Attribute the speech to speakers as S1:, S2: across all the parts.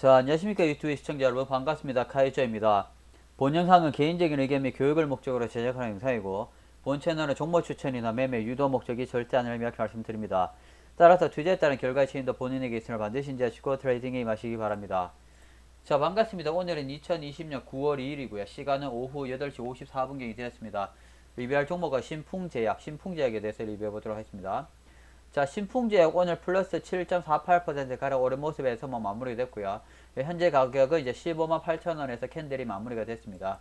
S1: 자, 안녕하십니까 유튜브 시청자 여러분 반갑습니다. 카이저입니다. 본 영상은 개인적인 의견 및 교육을 목적으로 제작하는 영상이고 본 채널은 종목 추천이나 매매 유도 목적이 절대 아니라 이렇게 말씀드립니다. 따라서 투자에 따른 결과의 책임도 본인에게 있음을 반드시 인지하시고 트레이딩에 임하시기 바랍니다. 자 반갑습니다. 오늘은 2020년 9월 2일이고요. 시간은 오후 8시 54분경이 되었습니다. 리뷰할 종목은 신풍제약, 신풍제약에 대해서 리뷰해 보도록 하겠습니다. 자, 신풍제약 오늘 플러스 7.48% 가량 오른 모습에서 뭐 마무리됐고요. 현재 가격은 이제 15만 8천 원에서 캔들이 마무리가 됐습니다.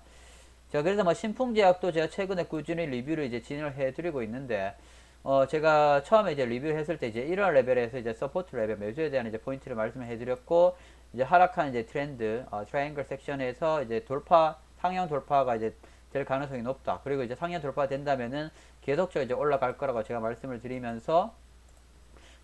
S1: 자, 그래서 뭐 신풍제약도 제가 최근에 꾸준히 리뷰를 이제 진행을 해드리고 있는데, 어, 제가 처음에 이제 리뷰를 했을 때 이제 1월 레벨에서 이제 서포트 레벨 매수에 대한 이제 포인트를 말씀을 해드렸고, 이제 하락한 이제 트렌드, 어, 트라이앵글 섹션에서 이제 돌파, 상향 돌파가 이제 될 가능성이 높다. 그리고 이제 상향 돌파 된다면은 계속적으로 이제 올라갈 거라고 제가 말씀을 드리면서,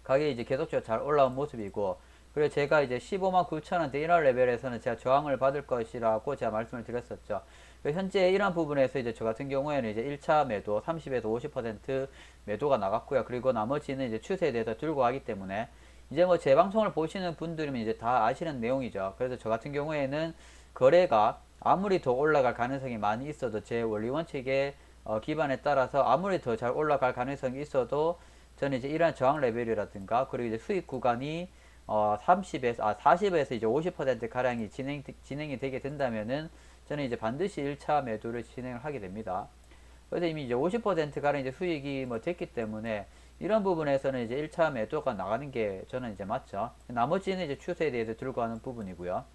S1: 가격이 이제 계속적으로 잘 올라온 모습이고 그리고 제가 이제 15만 9천 원 대 1월 레벨에서는 제가 저항을 받을 것이라고 제가 말씀을 드렸었죠. 현재 이런 부분에서 이제 저 같은 경우에는 이제 1차 매도 30에서 50% 매도가 나갔고요. 그리고 나머지는 이제 추세에 대해서 들고 가기 때문에 이제 뭐제 방송을 보시는 분들이면 이제 다 아시는 내용이죠. 그래서 저 같은 경우에는 거래가 아무리 더 올라갈 가능성이 많이 있어도 제 원리 원칙의 어, 기반에 따라서 아무리 더 잘 올라갈 가능성이 있어도 저는 이제 이러한 저항 레벨이라든가 그리고 이제 수익 구간이 어 30에서 아 40에서 이제 50% 가량이 진행 진행이 되게 된다면은 저는 이제 반드시 1차 매도를 진행을 하게 됩니다. 그래서 이미 이제 50% 가량 이제 수익이 뭐 됐기 때문에 이런 부분에서는 이제 1차 매도가 나가는 게 저는 이제 맞죠. 나머지는 이제 추세에 대해서 들고 가는 부분이고요.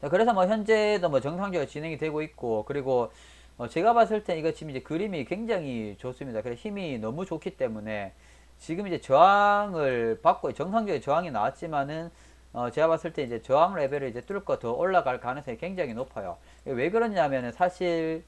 S1: 자, 그래서 뭐 현재도 뭐 정상적으로 진행이 되고 있고 그리고 어, 제가 봤을 때 이거 지금 이제 그림이 굉장히 좋습니다. 그래서 힘이 너무 좋기 때문에 지금 이제 저항을 받고 정상적인 저항이 나왔지만은 어, 제가 봤을 때 이제 저항 레벨을 이제 뚫고 더 올라갈 가능성이 굉장히 높아요. 왜 그러냐면은 사실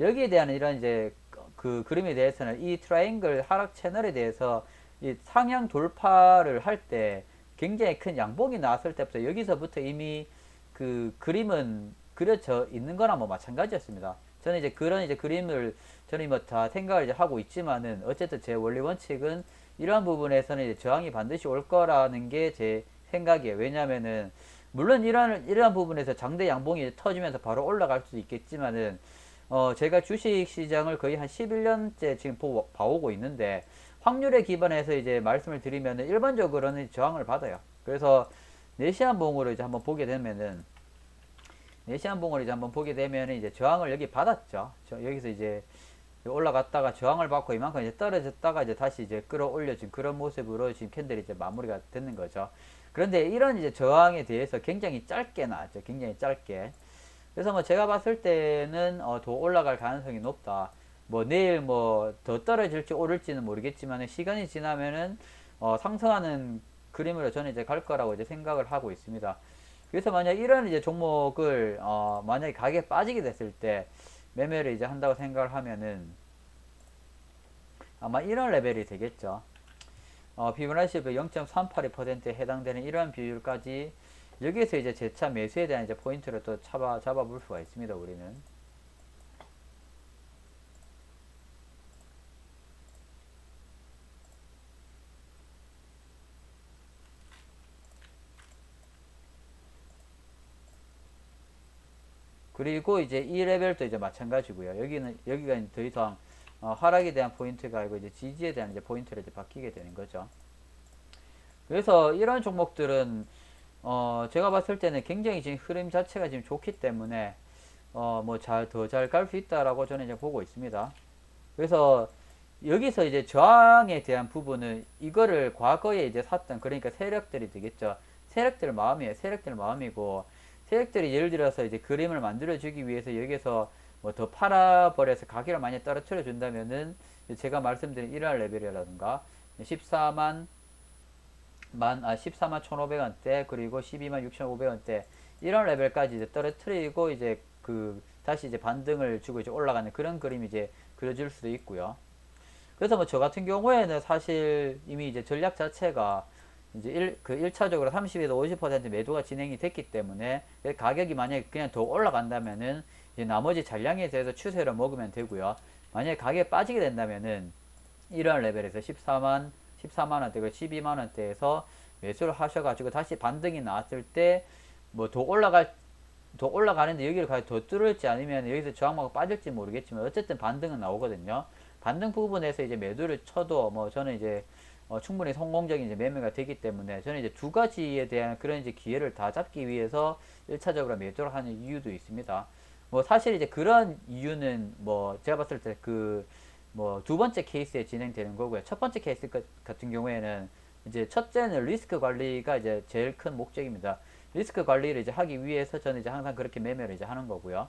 S1: 여기에 대한 이런 이제 그 그림에 대해서는 이 트라이앵글 하락 채널에 대해서 이 상향 돌파를 할 때 굉장히 큰 양봉이 나왔을 때부터 여기서부터 이미 그 그림은 그려져 있는 거나 뭐 마찬가지였습니다. 저는 이제 그런 이제 그림을 저는 뭐 다 생각을 이제 하고 있지만은 어쨌든 제 원리 원칙은 이러한 부분에서는 이제 저항이 반드시 올 거라는 게 제 생각이에요. 왜냐면은 물론 이러한 이러한 부분에서 장대 양봉이 터지면서 바로 올라갈 수도 있겠지만은 어 제가 주식 시장을 거의 한 11년째 지금 보고 봐오고 있는데 확률에 기반해서 이제 말씀을 드리면은 일반적으로는 저항을 받아요. 그래서 내시한 봉으로 이제 한번 보게 되면은 봉을 이제 한번 보게 되면 이제 저항을 여기 받았죠. 저 여기서 이제 올라갔다가 저항을 받고 이만큼 이제 떨어졌다가 이제 다시 이제 끌어올려진 그런 모습으로 지금 캔들이 이제 마무리가 되는 거죠. 그런데 이런 이제 저항에 대해서 굉장히 짧게 나왔죠. 굉장히 짧게. 그래서 뭐 제가 봤을 때는 어, 더 올라갈 가능성이 높다. 뭐 내일 뭐 더 떨어질지 오를지는 모르겠지만 시간이 지나면은 어, 상승하는 그림으로 저는 이제 갈 거라고 이제 생각을 하고 있습니다. 그래서 만약 이런 이제 종목을 어 만약에 가격에 빠지게 됐을 때 매매를 이제 한다고 생각을 하면은 아마 이런 레벨이 되겠죠. 어 피보나치 0.382%에 해당되는 이러한 비율까지 여기에서 이제 재차 매수에 대한 이제 포인트를 또 잡아 잡아 볼 수가 있습니다. 우리는. 그리고 이제 이 레벨도 이제 마찬가지고요. 여기는 여기가 더 이상 어, 하락에 대한 포인트가 아니고 이제 지지에 대한 이제 포인트를 이제 바뀌게 되는 거죠. 그래서 이런 종목들은 어, 제가 봤을 때는 굉장히 지금 흐름 자체가 지금 좋기 때문에 어, 뭐 잘 더 잘 갈 수 있다라고 저는 이제 보고 있습니다. 그래서 여기서 이제 저항에 대한 부분은 이거를 과거에 이제 샀던 그러니까 세력들이 되겠죠. 세력들 마음이에요. 세력들 마음이고 세력들이 예를 들어서 이제 그림을 만들어 주기 위해서 여기서 뭐 더 팔아버려서 가격을 많이 떨어뜨려 준다면은 제가 말씀드린 1월 레벨이라든가 14만 만, 아, 14만 1,500원대, 그리고 12만 6,500원대, 이런 레벨까지 이제 떨어뜨리고, 이제 그, 다시 이제 반등을 주고 이제 올라가는 그런 그림이 이제 그려질 수도 있고요. 그래서 뭐 저 같은 경우에는 사실 이미 이제 전략 자체가 이제 1, 그 1차적으로 30에서 50% 매도가 진행이 됐기 때문에 가격이 만약에 그냥 더 올라간다면은 이제 나머지 잔량에 대해서 추세로 먹으면 되고요. 만약에 가격이 빠지게 된다면은 이러한 레벨에서 14만 14만 원대, 12만 원대에서 매수를 하셔가지고 다시 반등이 나왔을 때 뭐 더 올라갈 더 올라가는데 여기를 가서 더 뚫을지 아니면 여기서 저항마가 빠질지 모르겠지만 어쨌든 반등은 나오거든요. 반등 부분에서 이제 매도를 쳐도 뭐 저는 이제 어, 충분히 성공적인 이제 매매가 되기 때문에 저는 이제 두 가지에 대한 그런 이제 기회를 다 잡기 위해서 1차적으로 매도를 하는 이유도 있습니다. 뭐 사실 이제 그런 이유는 뭐 제가 봤을 때 그 뭐 두 번째 케이스에 진행되는 거고요. 첫 번째 케이스 것- 같은 경우에는 이제 첫째는 리스크 관리가 이제 제일 큰 목적입니다. 리스크 관리를 이제 하기 위해서 저는 이제 항상 그렇게 매매를 이제 하는 거고요.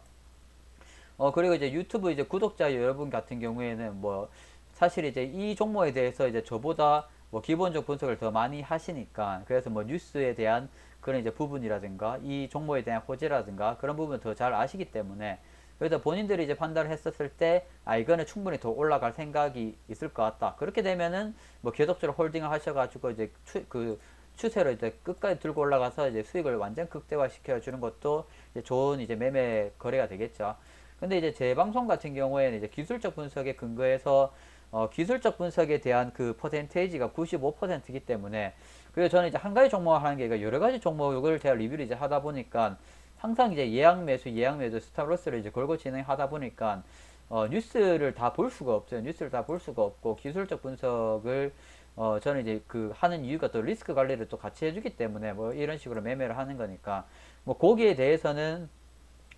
S1: 어 그리고 이제 유튜브 이제 구독자 여러분 같은 경우에는 뭐 사실 이제 이 종목에 대해서 이제 저보다 뭐 기본적 분석을 더 많이 하시니까 그래서 뭐 뉴스에 대한 그런 이제 부분이라든가 이 종목에 대한 호재라든가 그런 부분 더잘 아시기 때문에 그래서 본인들이 이제 판단을 했었을 때 아 이거는 충분히 더 올라갈 생각이 있을 것 같다 그렇게 되면은 뭐 계속적으로 홀딩을 하셔가지고 이제 추, 그 추세로 이제 끝까지 들고 올라가서 이제 수익을 완전 극대화 시켜 주는 것도 이제 좋은 이제 매매 거래가 되겠죠. 근데 이제 제 방송 같은 경우에는 이제 기술적 분석에 근거해서 어, 기술적 분석에 대한 그 퍼센테이지가 95%이기 때문에 그래서 저는 이제 한 가지 종목을 하는 게 여러 가지 종목을 제가 리뷰를 이제 하다 보니까 항상 이제 예약 매수, 예약 매도, 스탑로스를 이제 걸고 진행하다 보니까 어, 뉴스를 다 볼 수가 없어요. 뉴스를 다 볼 수가 없고 기술적 분석을 어, 저는 이제 그 하는 이유가 또 리스크 관리를 또 같이 해주기 때문에 뭐 이런 식으로 매매를 하는 거니까 뭐 거기에 대해서는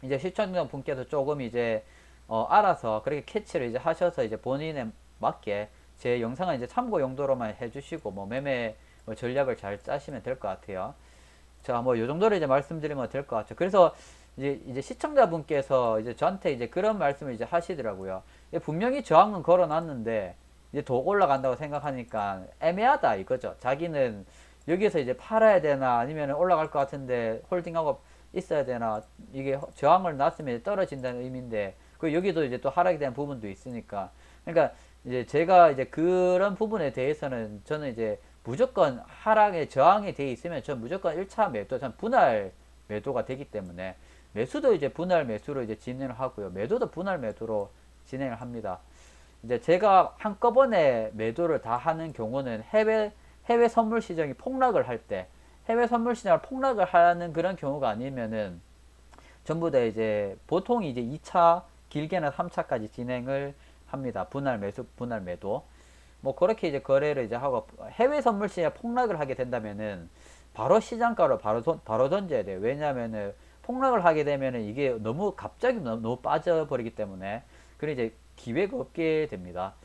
S1: 이제 시청자 분께서 조금 이제 어, 알아서 그렇게 캐치를 이제 하셔서 이제 본인에 맞게 제 영상을 이제 참고 용도로만 해주시고 뭐 매매 뭐 전략을 잘 짜시면 될 것 같아요. 자, 뭐 요 정도로 이제 말씀드리면 될 것 같죠. 그래서 이제 이제 시청자분께서 이제 저한테 이제 그런 말씀을 이제 하시더라고요. 예, 분명히 저항은 걸어놨는데 이제 더 올라간다고 생각하니까 애매하다 이거죠. 자기는 여기서 이제 팔아야 되나 아니면 올라갈 것 같은데 홀딩하고 있어야 되나 이게 허- 저항을 놨으면 떨어진다는 의미인데 그 여기도 이제 또 하락에 대한 부분도 있으니까 그러니까 이제 제가 이제 그런 부분에 대해서는 저는 이제 무조건 하락에 저항이 돼 있으면 전 무조건 1차 매도 전 분할 매도가 되기 때문에 매수도 이제 분할 매수로 이제 진행을 하고요. 매도도 분할 매도로 진행을 합니다. 이제 제가 한꺼번에 매도를 다 하는 경우는 해외 해외 선물 시장이 폭락을 할 때 해외 선물 시장을 폭락을 하는 그런 경우가 아니면은 전부 다 이제 보통 이제 2차 길게는 3차까지 진행을 합니다. 분할 매수, 분할 매도. 뭐 그렇게 이제 거래를 이제 하고 해외 선물 시장 폭락을 하게 된다면은 바로 시장가로 바로 돈, 바로 던져야 돼요. 왜냐하면은 폭락을 하게 되면은 이게 너무 갑자기 너무, 너무 빠져버리기 때문에 그래 이제 기회가 없게 됩니다.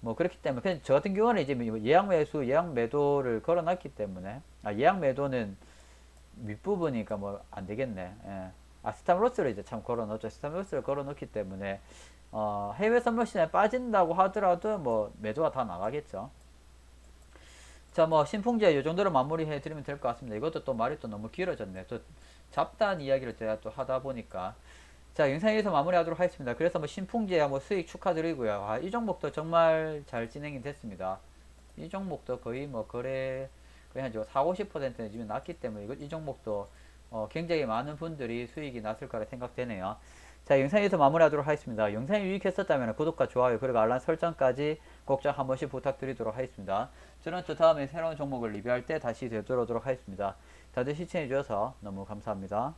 S1: 뭐 그렇기 때문에 그냥 저 같은 경우는 이제 뭐 예약 매수, 예약 매도를 걸어놨기 때문에 아 예약 매도는 윗부분이니까 뭐 안 되겠네. 예. 아 스탑 로스를 이제 참 걸어놓죠. 스탑 로스를 걸어놓기 때문에 어, 해외 선물 시장에 빠진다고 하더라도 뭐 매도가 다 나가겠죠. 자, 뭐 신풍제 이 정도로 마무리해 드리면 될 것 같습니다. 이것도 또 말이 또 너무 길어졌네. 또 잡다한 이야기를 제가 또 하다 보니까 자, 영상 에서 마무리하도록 하겠습니다. 그래서 뭐 신풍제 뭐 수익 축하드리고요. 아, 이 종목도 정말 잘 진행이 됐습니다. 이 종목도 거의 뭐 거래 거의 한 4, 50%는 지금 났기 때문에 이 종목도 어, 굉장히 많은 분들이 수익이 났을 거라 생각되네요. 자, 영상 에서 마무리하도록 하겠습니다. 영상이 유익했었다면 구독과 좋아요 그리고 알람 설정까지 꼭좀한 번씩 부탁드리도록 하겠습니다. 저는 또 다음에 새로운 종목을 리뷰할 때 다시 되돌아오도록 하겠습니다. 다들 시청해 주셔서 너무 감사합니다.